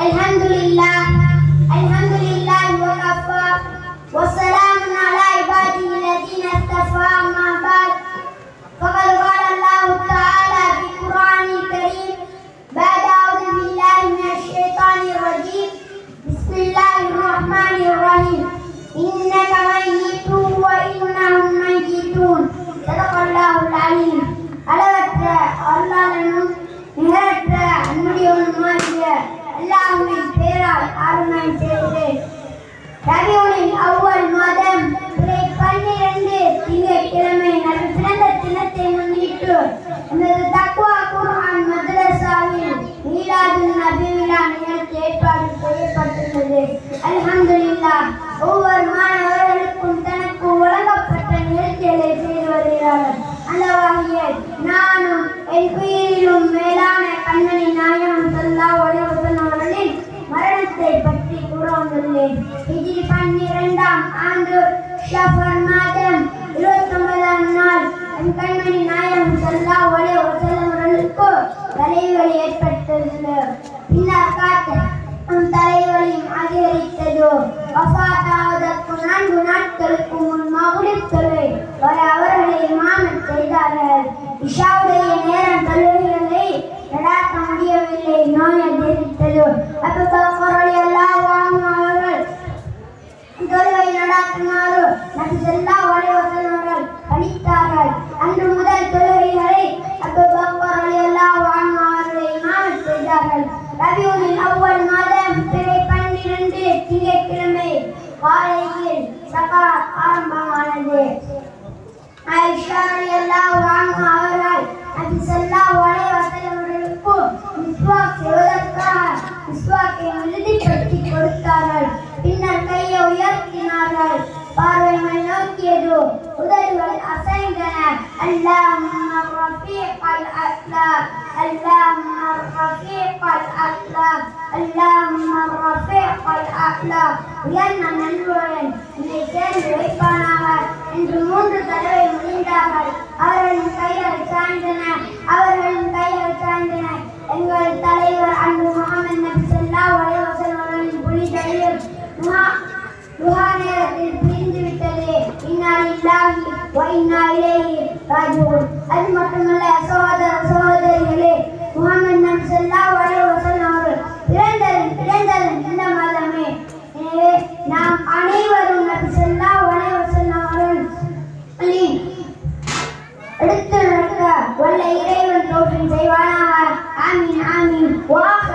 Alhamdulillah. Alhamdulillah. அருமை செய்து ரபியுனின் அவ்வொரு மாதம் இதை பன்னிரண்டு திங்கட்கிழமை நல்ல சிறந்த தினத்தை முன்னிட்டு எமது தக்குவா குர்ஆன் மதரசாவில் மீலாது நபி நிகழ்ச்சி ஏற்பாடு செய்யப்பட்டுள்ளது அல்ஹம்துலில்லா ஒவ்வொரு மாணவர்களுக்கும் தனக்கு வழங்கப்பட்ட நிகழ்ச்சிகளை செய்து வருகிறார்கள் அந்த வகையில் நானும் என் பற்றி கூற ஹிஜ்ரி பன்னிரெண்டாம் ஆண்டு ஷஃபர் மாதம் இருபத்தொன்பதாம் நாள் என் கண்மணி நாயகம் ஸல்லல்லாஹு அலைஹி வஸல்லம் தலைவலி ஏற்பட்டது பின்னர் காத்து நம் தலைவலியும் அதிகரித்தது வஃபாத்தாவதற்கு நான்கு நாட்களுக்கு முன் மகுரிப் தொழுகை வர அவர்களை மானம் செய்தார்கள் இஷாவுடைய நேரம் நோக்கியது உதடுகள் அசைந்தன அல்லாஹும்ம ரஃபீகல் அஸ்லாம் அல்லாஹும்ம ரஃபீகல் அஸ்லாம் அல்லாஹும்ம ரஃபீகல் அஸ்லாம் உயர்ந்த நண்புடன் என்னை சேர்ந்து வைப்பானாக என்று மூன்று தடவை முடிந்தார்கள் அவர்களின் கைகள் சாய்ந்தன அவர்களின் கைகள் சாய்ந்தன லில்லாஹி வ இன்னா இலைஹி ராஜிஊன் அது மட்டுமல்ல சகோதர சகோதரிகளே முகமது நபி ஸல்லல்லாஹு அலைஹி வஸல்லம் அவர்கள் பிறந்தது பிறந்தது இந்த மாதமே எனவே நாம் அனைவரும் நபி ஸல்லல்லாஹு அலைஹி வஸல்லம் அவர்களின் எடுத்து நடக்க வல்ல இறைவன் தோற்றம் செய்வானாக ஆமீன் ஆமீன் வாஹ்